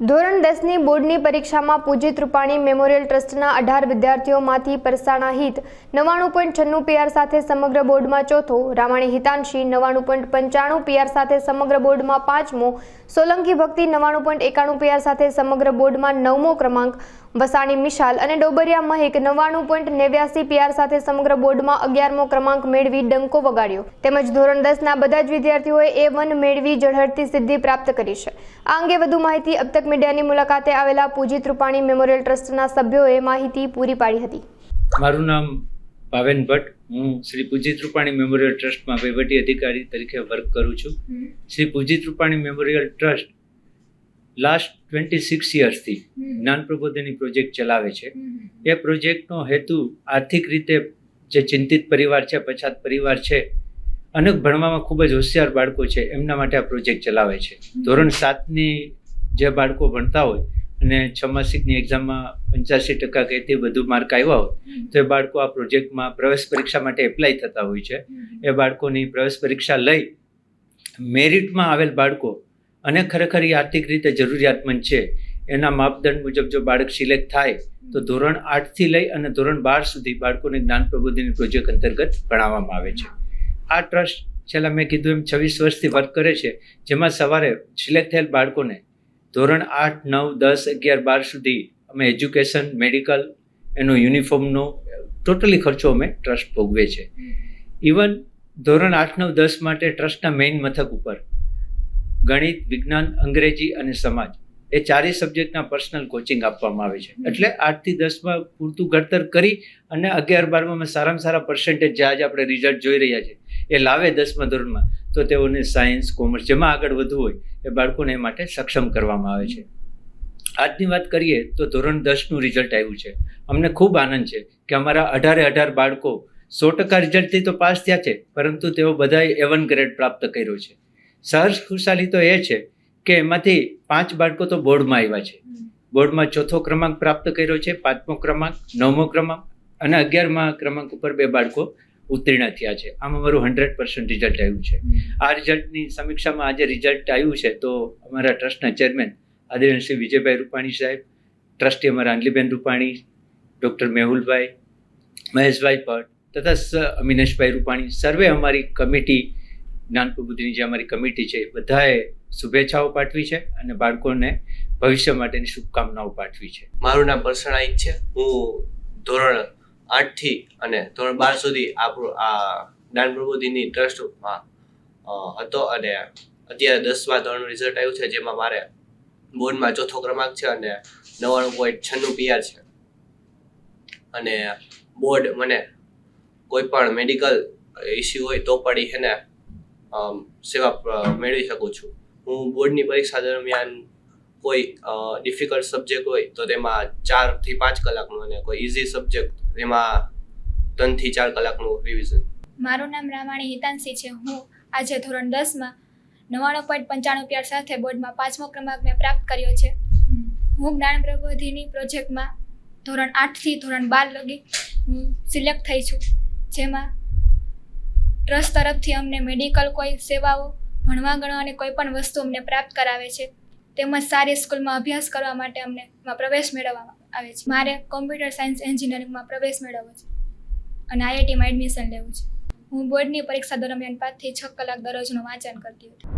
ધોરણ દસની બોર્ડની પરીક્ષામાં પૂજિત રૂપાણી મેમોરિયલ ટ્રસ્ટના અઢાર વિદ્યાર્થીઓમાંથી પરસાણા હિત, નવ્વાણું પોઈન્ટ છન્નું પીઆર સાથે સમગ્ર બોર્ડમાં ચોથો, રામાણી હિતાંશી નવ્વાણું પોઈન્ટ પંચાણું પીઆર સાથે સમગ્ર બોર્ડમાં પાંચમો, સોલંકી ભક્તિ નવ્વાણું પોઈન્ટ એકાણું પીઆર સાથે સમગ્ર બોર્ડમાં નવમો ક્રમાંક વસાણી મિશાલ અને ડોબરિયા મહેક નવ્વાણું પોઈન્ટ નેવ્યાસી પીઆર સાથે સમગ્ર બોર્ડમાં અગિયારમો ક્રમાંક મેળવી ડંકો વગાડ્યો. તેમજ ધોરણ દસના બધા જ વિદ્યાર્થીઓએ એ વન મેળવી ઝળહળતી સિદ્ધિ પ્રાપ્ત કરી છે. આ અંગે વધુ માહિતી અબતક મીડિયાની મુલાકાતે આવેલા પૂજિત રૂપાણી મેમોરિયલ ટ્રસ્ટના સભ્યોએ માહિતી પૂરી પાડી હતી. મારું નામ ભાવેન ભટ્ટ. હું શ્રી પૂજિત રૂપાણી મેમોરિયલ ટ્રસ્ટમાં વહીવટી અધિકારી તરીકે વર્ક કરું છું. Shri Pujit Rupani memorial trust last twenty six યર્સથી Gyan Prabodhini project ચલાવે છે. એ પ્રોજેક્ટનો હેતુ આર્થિક રીતે જે ચિંતિત પરિવાર છે પછાત પરિવાર છે અને ભણવામાં ખૂબ જ હોશિયાર બાળકો છે એમના માટે આ પ્રોજેક્ટ ચલાવે છે. ધોરણ સાતની જે બાળકો ભણતા હોય અને છમાસિકની એક્ઝામમાં પંચ્યાસી ટકા કે તે વધુ માર્ક આવ્યા હોય તો એ બાળકો આ પ્રોજેક્ટમાં પ્રવેશ પરીક્ષા માટે એપ્લાય થતા હોય છે. એ બાળકોની પ્રવેશ પરીક્ષા લઈ મેરિટમાં આવેલ બાળકો અને ખરેખર એ આર્થિક રીતે જરૂરિયાતમંદ છે. એના માપદંડ મુજબ જો બાળક સિલેક્ટ થાય, તો ધોરણ આઠથી લઈ અને ધોરણ બાર સુધી બાળકોને જ્ઞાન પ્રબોધિની પ્રોજેક્ટ અંતર્ગત ભણાવવામાં આવે છે. આ ટ્રસ્ટ છેલ્લા મેં કીધું એમ છવ્વીસ વર્ષથી વર્ક કરે છે, જેમાં સવારે સિલેક્ટ થયેલ બાળકોને ધોરણ આઠ, નવ, દસ, અગિયાર, બાર સુધી અમે એજ્યુકેશન, મેડિકલ, એનો યુનિફોર્મનો ટોટલી ખર્ચો અમે ટ્રસ્ટ ભોગવે છે. ઇવન ધોરણ આઠ, નવ, દસ માટે ટ્રસ્ટના મેઇન મથક ઉપર ગણિત વિજ્ઞાન અંગ્રેજી અને સમાજ એ ચારેય સબ્જેક્ટના પર્સનલ કોચિંગ આપવામાં આવે છે. એટલે આઠથી દસમાં પૂરતું ઘડતર કરી અને અગિયાર બારમાં સારામાં સારા પર્સન્ટેજ જે આજે આપણે રિઝલ્ટ જોઈ રહ્યા છે એ લાવે દસમા ધોરણમાં. તો તેઓને સાયન્સ કોમર્સ જેમાં આગળ વધવું હોય એ બાળકોને એ માટે સક્ષમ કરવામાં આવે છે. આજની વાત કરીએ તો ધોરણ દસનું રિઝલ્ટ આવ્યું છે. અમને ખૂબ આનંદ છે કે અમારા અઢારે અઢાર બાળકો સો ટકા રિઝલ્ટથી તો પાસ થયા છે પરંતુ તેઓ બધાએ એવન ગ્રેડ પ્રાપ્ત કર્યો છે. સહર્ષ ખુશાલી તો એ છે કે એમાંથી પાંચ બાળકો તો બોર્ડમાં આવ્યા છે. બોર્ડમાં ચોથો ક્રમાંક પ્રાપ્ત કર્યો છે પાંચમો ક્રમાંક નવમો ક્રમાંક અને અગિયારમા ક્રમાંક ઉપર બે બાળકો ઉત્તીર્ણ થયા છે. આમ અમારું હંડ્રેડ પર્સન્ટ રિઝલ્ટ આવ્યું છે. આ રિઝલ્ટની સમીક્ષામાં આજે રિઝલ્ટ આવ્યું છે તો અમારા ટ્રસ્ટના ચેરમેન આદરણીય વિજયભાઈ રૂપાણી સાહેબ ટ્રસ્ટી અમારા અંજલીબેન રૂપાણી ડૉક્ટર મેહુલભાઈ મહેશભાઈ ભટ્ટ તથા અમિનેશભાઈ રૂપાણી સર્વે અમારી કમિટી જ્ઞાન પ્રબુદ્ધિની જે અમારી કમિટી છે બધાએ શુભેચ્છાઓ પાઠવી છે અને બાળકોને ભવિષ્ય માટેની શુભકામનાઓ પાઠવી છે. મારું નામ પરસણાઈ છે. હું ધોરણ આઠથી અને ધોરણ બાર સુધી આપણું આ જ્ઞાન પ્રબોધિની ટ્રસ્ટમાં હતો અને અત્યારે દસમા ધોરણનું રિઝલ્ટ આવ્યું છે, જેમાં મારે બોર્ડમાં ચોથો ક્રમાંક છે અને નવ્વાણું પોઈન્ટ છન્નું પીઆર છે. અને બોર્ડ મને કોઈ પણ મેડિકલ ઇસ્યુ હોય તો પણ એને સેવા મેળવી શકું છું. હું બોર્ડની પરીક્ષા દરમિયાન કોઈ ડિફિકલ્ટ સબ્જેક્ટ હોય તો તેમાં ચારથી પાંચ કલાકનું અને કોઈ ઇઝી સબ્જેક્ટ એમાં ત્રણથી ચાર કલાકનું રિવિઝન મારું નામ રામાણી હિતાંશી છે. હું આજે ધોરણ દસમાં નવ્વાણું પોઈન્ટ પંચાણું પ્યાર સાથે બોર્ડમાં પાંચમો ક્રમાંક મેં પ્રાપ્ત કર્યો છે. હું જ્ઞાન પ્રબોધિની પ્રોજેક્ટમાં ધોરણ આઠથી ધોરણ બાર લગી સિલેક્ટ થઈ છું. જેમાં ટ્રસ્ટ તરફથી અમને મેડિકલ કોઈ સેવાઓ ભણવા ગણવાની કોઈ પણ વસ્તુ અમને પ્રાપ્ત કરાવે છે. તેમજ સારી સ્કૂલમાં અભ્યાસ કરવા માટે અમને પ્રવેશ મેળવવામાં આવે છે. મારે કોમ્પ્યુટર સાયન્સ એન્જિનિયરિંગમાં પ્રવેશ મેળવવો છે અને આઈઆઈટીમાં એડમિશન લેવું છે. હું બોર્ડની પરીક્ષા દરમિયાન પાંચથી છ કલાક દરરોજનું વાંચન કરતી હતી.